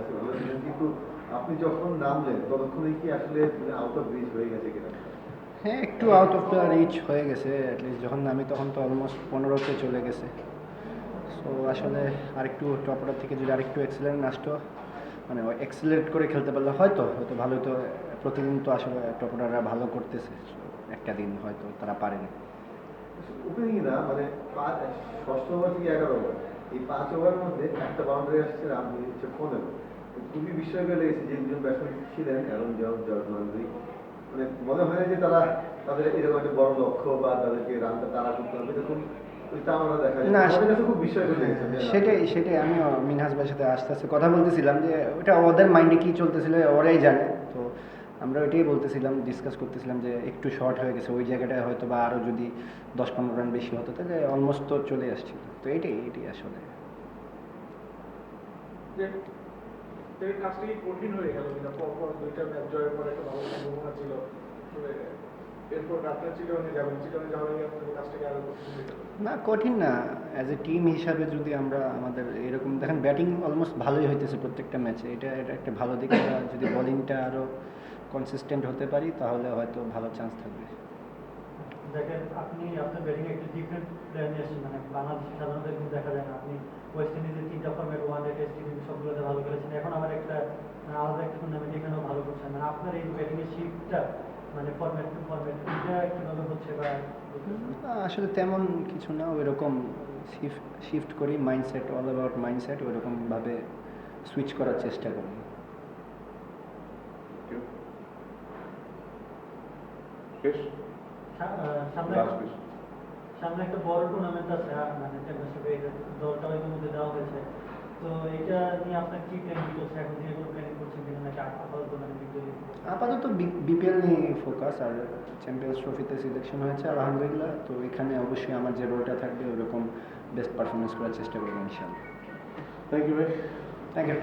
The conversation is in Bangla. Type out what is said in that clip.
কাছে ভালো ছিলেন কিন্তু আপনি যখন নামলেন ততক্ষণে কি আসলে আউট অফ ব্রিজ হয়ে গেছে কিনা? হ্যাঁ একটু আউট অফ দ্য রিচ হয়ে গেছে অ্যাটলিস্ট যখন নামি তখন তো অলমোস্ট পনেরোতে চলে গেছে। সো আসলে আরেকটু টপ থেকে যদি আরেকটু এক্সেলেন্ট আসতো মানে এক্সেলেট করে খেলতে পারলে হয়তো হয়তো ভালো তো প্রতিদিন তো আসলে টপ ভালো করতেছে একটা দিন হয়তো তারা পারেনি। ওপেনিং না মানে ষষ্ঠ ওভার থেকে এগারো ওভার এই পাঁচ ওভারের মধ্যে একটা বাউন্ডারি আসছে রান হচ্ছে পনেরো। খুবই বিস্ময়কর লেগেছে যে দুজন ব্যাটসম্যান ছিলেন অ্যারন জর্জ জর্জ মান্দ্রি মানে মনে হয় যে তারা তাদের এরকম একটা বড় লক্ষ্য বা তাদেরকে রানটা তারা করতে হবে এরকম না, সেটাই সেটাই আমিও মিনহাজ ভাইয়ের সাথে আস্তে আস্তে কথা বলতেছিলাম যে ওটা ওদের মাইন্ডে কি চলতেছিল ওরাই জানে। তো আমরা ওইটাই বলতেছিলাম ডিসকাস করতেছিলাম যে একটু শর্ট হয়ে গেছে ওই জায়গাটায় হয়তো বা আরও যদি দশ পনেরো রান বেশি হতো তাহলে অলমোস্ট তো চলে আসছিল। তো এটাই এটাই আসলে। কঠিন হয়ে গেল পরপর দুইটা ম্যাচ জয়ের পর একটা ভালো সম্ভাবনা ছিল। না কঠিন না অ্যাজ এ টিম হিসাবে যদি আমরা আমাদের এরকম দেখেন ব্যাটিং অলমোস্ট ভালোই হইতেছে প্রত্যেকটা ম্যাচে এটা এটা একটা ভালো দিক। যদি বোলিংটা আরও কনসিস্টেন্ট হতে পারি তাহলে হয়তো ভালো চান্স থাকবে। দেখেন আপনি আপনার ব্যাটিং একটু ডিফারেন্ট প্লেয়ার নিয়ে আসছেন মানে বাংলাদেশে সাধারণত এরকম দেখা যায় না আপনি ওয়েস্ট ইন্ডিজের তিনটা format one day test T সবগুলোতে ভালো করেছেন এখন আবার একটা মানে আলাদা একটা টুর্নামেন্ট এখানেও ভালো করছেন। মানে আপনার এই ব্যাটিং এর শিফটটা মানে ফর্মেট টু ফর্মেট এটা কীভাবে হচ্ছে বা আসলে তেমন কিছু না ওইরকম শিফট শিফট করি মাইন্ডসেট অল অ্যাবাউট মাইন্ডসেট ওইরকমভাবে সুইচ করার চেষ্টা করি। সা- সামনে একটা- বড় টুর্নামেন্ট আছে মানে চ্যাম্পিয়নশিপে দলটাও ইতিমধ্যে দেওয়া হয়েছে। তো এটা নিয়ে আপনার কি প্ল্যানিং চলছে? এখন থেকে কোনো প্ল্যানিং করছেন কিনা নাকি আপাতত মানে আপাতত বিপিএল নিয়ে ফোকাস আর চ্যাম্পিয়ন্স ট্রফিতে সিলেকশন হয়েছে আলহামদুলিল্লাহ। তো এখানে অবশ্যই আমার যে রোলটা থাকবে ওরকম বেস্ট পারফরমেন্স করার চেষ্টা করব ইনশাল্লাহ থ্যাংক ইউ ভাই। Thank you